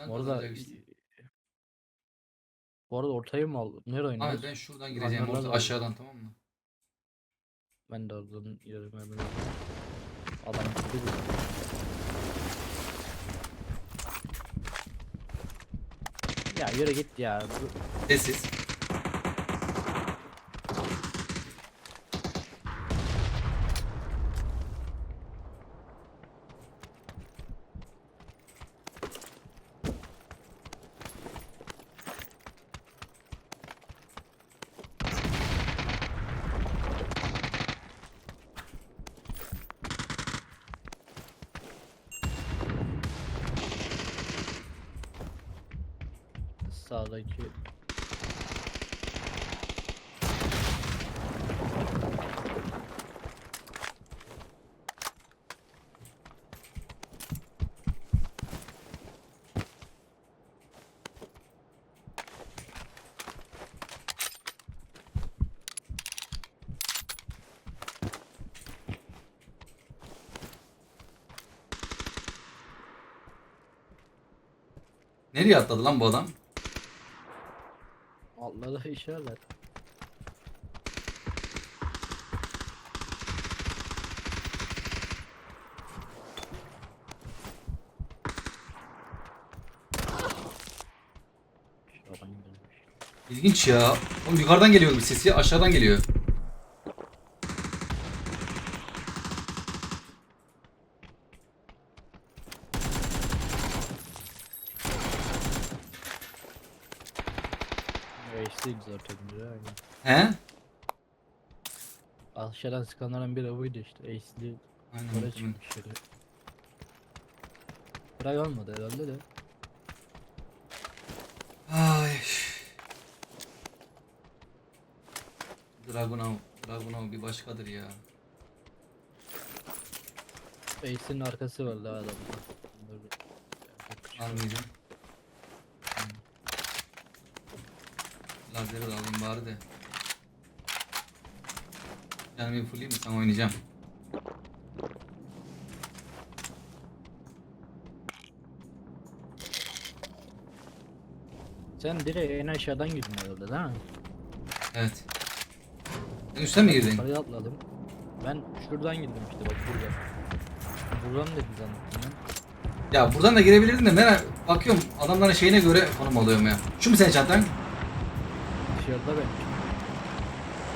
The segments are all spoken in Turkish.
Buradan Orada kazanacak işte. Bu arada ortayı mı aldın? Nereye Abi oynuyoruz? ben şuradan gireceğim orta var. aşağıdan tamam mı? Ben de oradan girerim hemen. Adam değil. Ya yürü git ya. Bu- Sessiz. Sağdaki Nereye atladı lan bu adam? Altlarda işaret. İlginç ya. Oğlum yukarıdan geliyor bir sesi aşağıdan geliyor. Reis'teydi zaten biri aynen. He? Aşağıdan sıkanların biri buydu işte. Ace'li Aynen. Oraya muhtemelen. çıkmış yeri. Bırak olmadı herhalde de. Ay. Dragunov, Dragunov bir başkadır ya. Ace'in arkası var daha adamda. Bunları- Almayacağım. Lazeri de alayım bari de. Bir fullayayım mı? Sen oynayacağım. Sen direkt en aşağıdan girdin herhalde değil mi? Evet. Sen üstten mi girdin? Yukarıya atladım. Ben şuradan girdim işte bak burada. Buradan dedim zannettim ben. Ya buradan da girebilirdim de merak bakıyorum adamların şeyine göre konum alıyorum ya. Şu mu senin çantan? Dışarıda ben.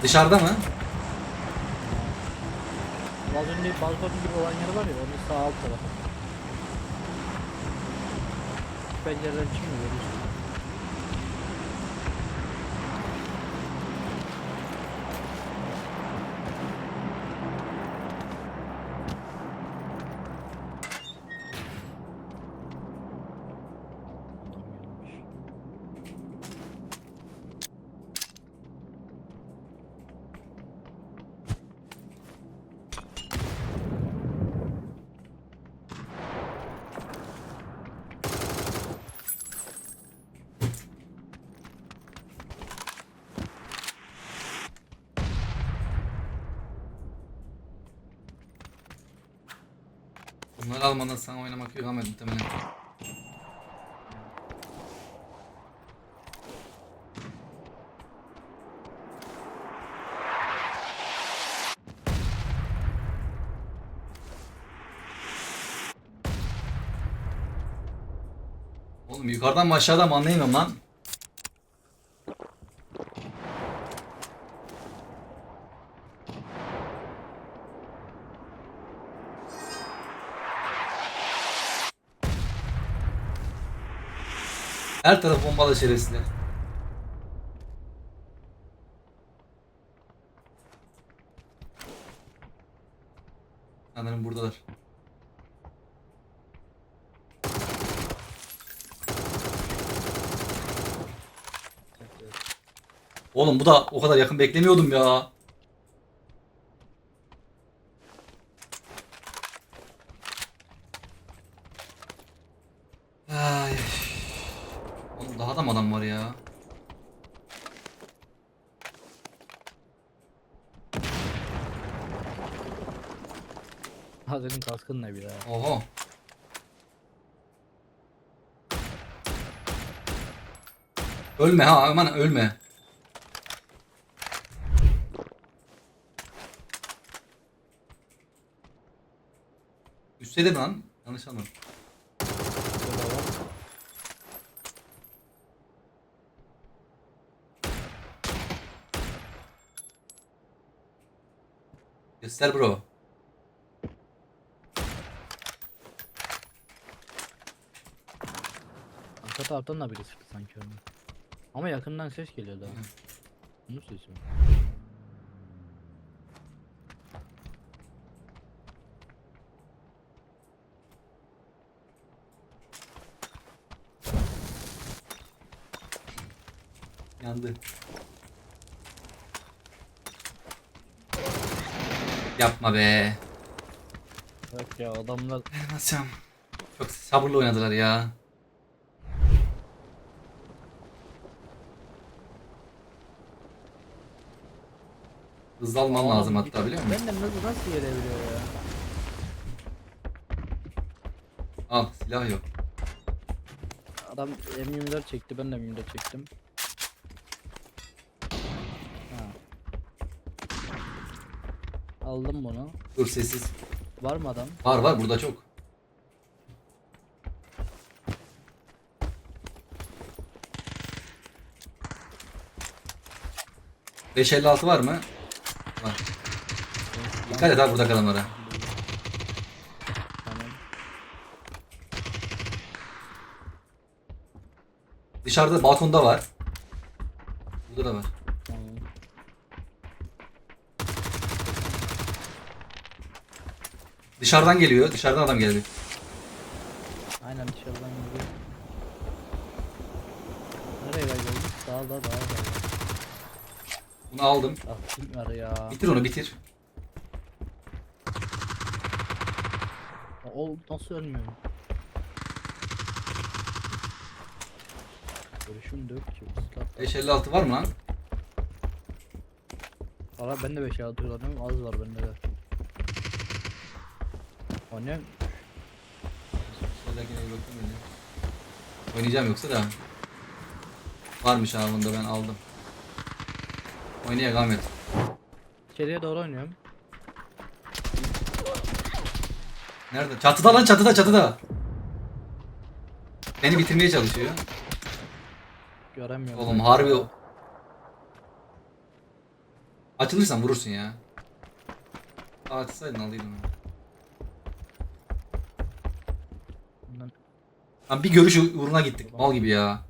Dışarıda mı? Az önce balkon gibi olan yer var ya onun sağ alt tarafı. Pencereden çıkmıyor Bunları almadan sana oynamak yok Ahmet muhtemelen. Oğlum yukarıdan mı aşağıdan mı anlayamıyorum lan. Her taraf bombalı şerefsizler. Sanırım buradalar. Oğlum bu da o kadar yakın beklemiyordum ya. Ay. Mı adam var ya? Ha senin kaskın ne bir ya? Oho. Ölme ha aman ölme. Mi lan? Yanlış anladım. Şurada var. Göster bro. Arka taraftan da biri sıktı sanki onu. Ama yakından ses geliyor daha. Bunun sesi mi? Yandı. Yapma be. Bak ya adamlar Nasıl? Çok sabırlı oynadılar ya. Hızlı alman lazım hatta biliyor musun? Benden nasıl nasıl gelebiliyor ya? Al silah yok. Adam M24 çekti ben de M24 çektim. Aldım bunu. Dur sessiz. Var mı adam? Var var burada çok. Beş elli altı var mı? Var. Dikkat et abi burada adamlara. Tamam. Dışarıda balkonda var. Burada da var. Dışarıdan geliyor. Dışarıdan adam geldi. Aynen dışarıdan geliyor. Nereye kaybolduk? Dağda dağda dağda. Bunu aldım. Ah kim var ya? Bitir onu bitir. O nasıl ölmüyor? Görüşüm de yok ki. Islat. 556 var mı lan? Valla ben de 5 6 kullanıyorum. Az var bende de. O ne? Şöyle gene bir bakayım öyle. Oynayacağım yoksa da. Varmış abi bunda ben aldım. Oynaya Ahmet. İçeriye doğru oynuyorum. Nerede? Çatıda lan çatıda çatıda. Beni bitirmeye çalışıyor. Göremiyorum. Oğlum harbi o. Açılırsan vurursun ya. Açsaydın aldıydın onu. Bundan- Lan bir görüş uğruna gittik. Mal gibi ya.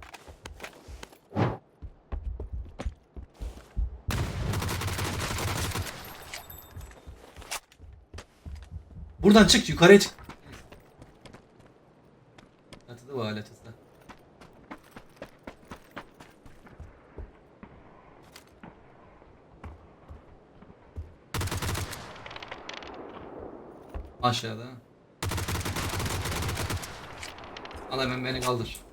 Buradan çık yukarıya çık. Çatıda bu hala çatıda. Aşağıda. Al hemen beni kaldır.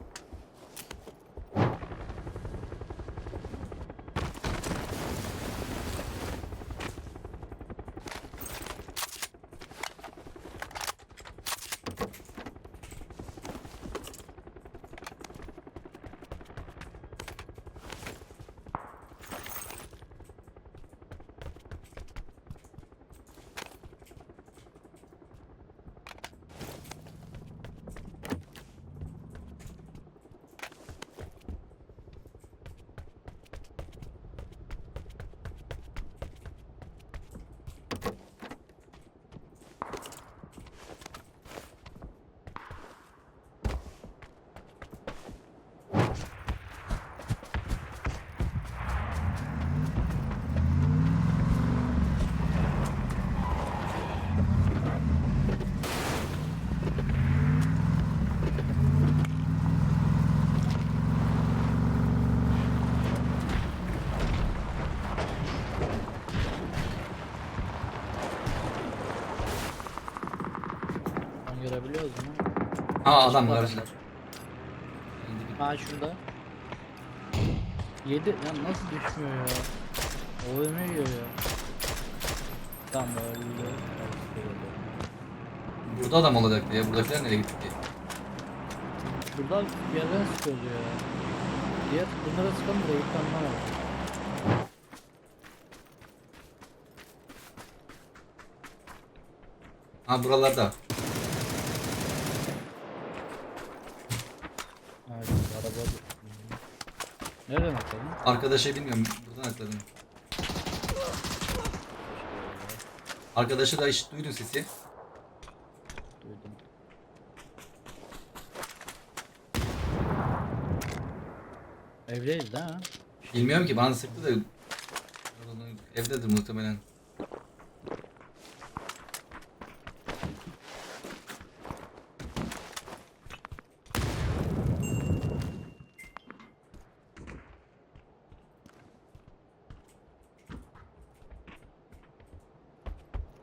Lan görebiliyoruz mu? Ha adam var. Var. Ha şurada. 7 ya nasıl düşmüyor ya? O yiyor ya. Tam öldü. Burada adam olacaktı ya. Buradakiler nereye gitti ki? Burada bir yerden sıkılıyor ya. Diğer bunlara sıkalım da ilk anlamadım. Ha buralarda. Evet, araba... Nereden atalım? Arkadaşı bilmiyorum. Buradan atladım. Arkadaşı da hiç duydun sesi. Duydum. Evdeyiz mi? Bilmiyorum ki bana sıktı da. Evdedir muhtemelen.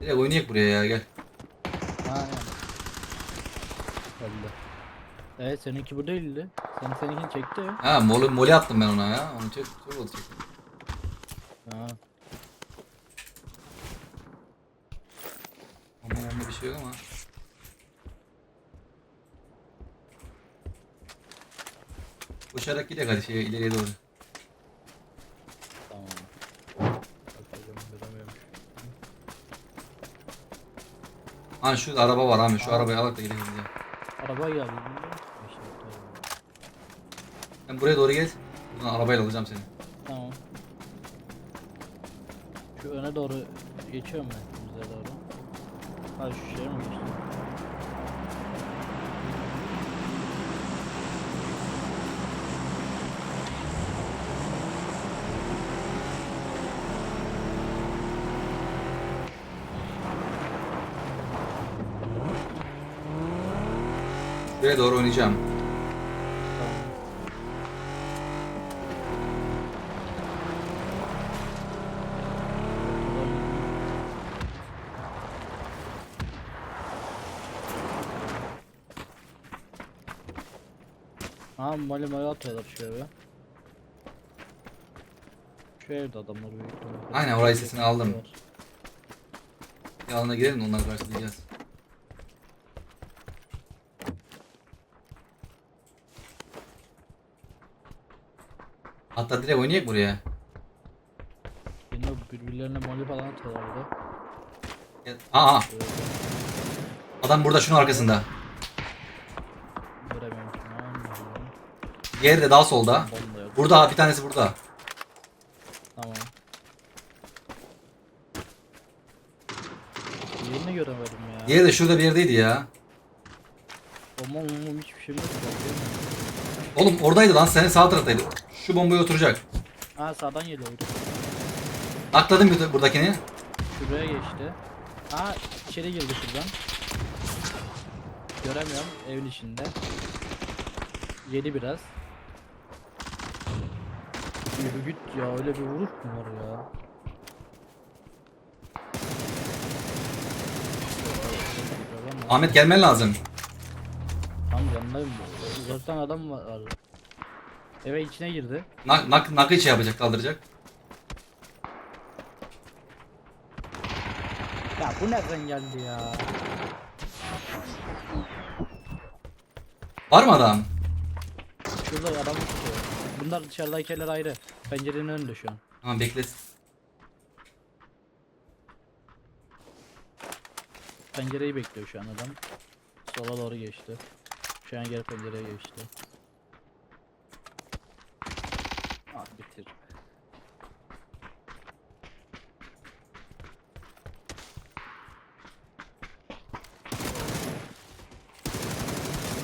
Direkt oynayak buraya ya gel. Yani. Geldi. Evet seninki bu değildi. Sen seninkini çekti. Ha moli, moli attım ben ona ya. Onu çok çok oldu çektim. Ha. Ama yanında bir şey yok ama. Koşarak gidelim hadi şeye ileriye doğru. Ha şu araba var abi şu arabayı alak da gidelim ya. Araba geldi. Ben buraya doğru gel. Buradan arabayla alacağım seni. Tamam. Şu öne doğru geçiyorum ben. Bize doğru. Ha şu şeye mi geçtim? Buraya doğru oynayacağım. Ha mali mali atıyorlar eve. Şu evde adamlar büyük ihtimalle. Aynen, orayı sesini aldım. Yanına girelim onları karşılayacağız. Hatta direkt oynayak buraya. Yine birbirlerine mali falan atıyorlar burada. Gel. Aa, adam burada şunun arkasında. göremiyorum şimdi. Diğeri de daha solda. Bomba yok. Burada bir tanesi burada. Tamam. Yerini göremedim ya. Diğeri de şurada bir yerdeydi ya. Bomba bomba hiçbir şey yok. Oğlum oradaydı lan senin sağ taraftaydı. Şu bombaya oturacak. Ha sağdan geliyor biri. Akladım bir de buradakini. Şuraya geçti. Ha içeri girdi şuradan. Göremiyorum evin içinde. Yedi biraz. Yürü git ya öyle bir vuruş mu var ya? Ahmet gelmen lazım. Tam yanındayım. Uzaktan adam var. var. Eve içine girdi. Nak, nak, nakı içi yapacak kaldıracak. Ya bu nereden geldi ya? Var mı adam? Şurada adam tutuyor. Bunlar dışarıdaykiler ayrı. Pencerenin önünde şu an. Tamam bekle. Pencereyi bekliyor şu an adam. Sola doğru geçti. Şu an geri pencereye geçti. Ah bitir.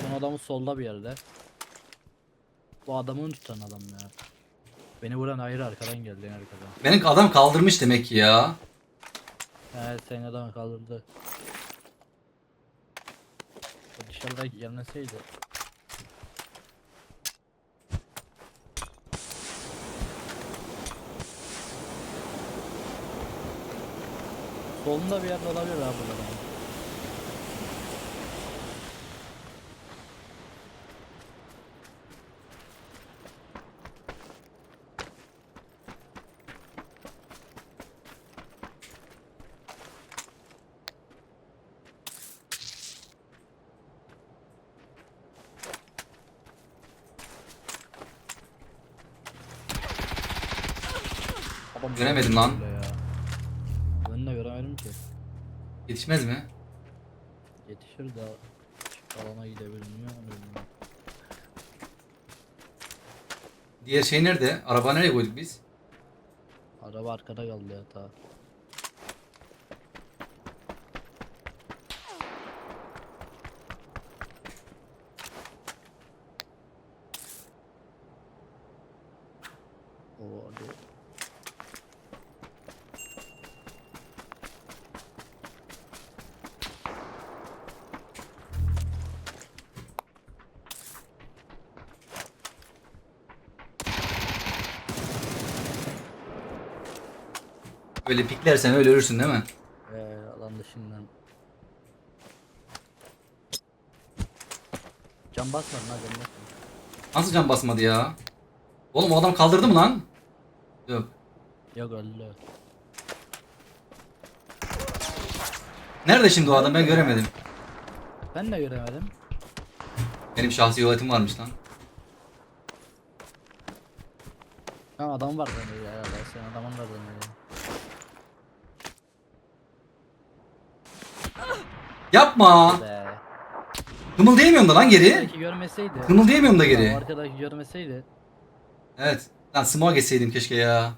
Son adamı solda bir yerde. Bu adamı tutan adam ya. Beni vuran ayrı arkadan geldi en arkadan. Benim adam kaldırmış demek ki ya. Evet senin adamı kaldırdı. Dışarıda gelmeseydi. Solunda bir yerde olabilir abi burada. Göremedim lan. ya. Ben de göremedim ki. Yetişmez mi? Yetişir de alana gidebilir mi? Diğer şey nerede? Araba nereye koyduk biz? Araba arkada kaldı ya ta. Oo, hadi. Öyle piklersen öyle ölürsün değil mi? Ee, alan dışından. Can basma lan can basma. Nasıl can basmadı ya? Oğlum o adam kaldırdı mı lan? Yok. Yok öldü. Nerede şimdi o adam ben göremedim. Ben de göremedim. Benim şahsi yönetim varmış lan. Ha adam var bende ya. Senin adamın var bende. Yapma. Be. Kımıldayamıyorum da lan geri. Belki görmeseydi. Kımıldayamıyorum da geri. Arkadaki görmeseydi. Evet. Lan smoke geçseydim keşke ya.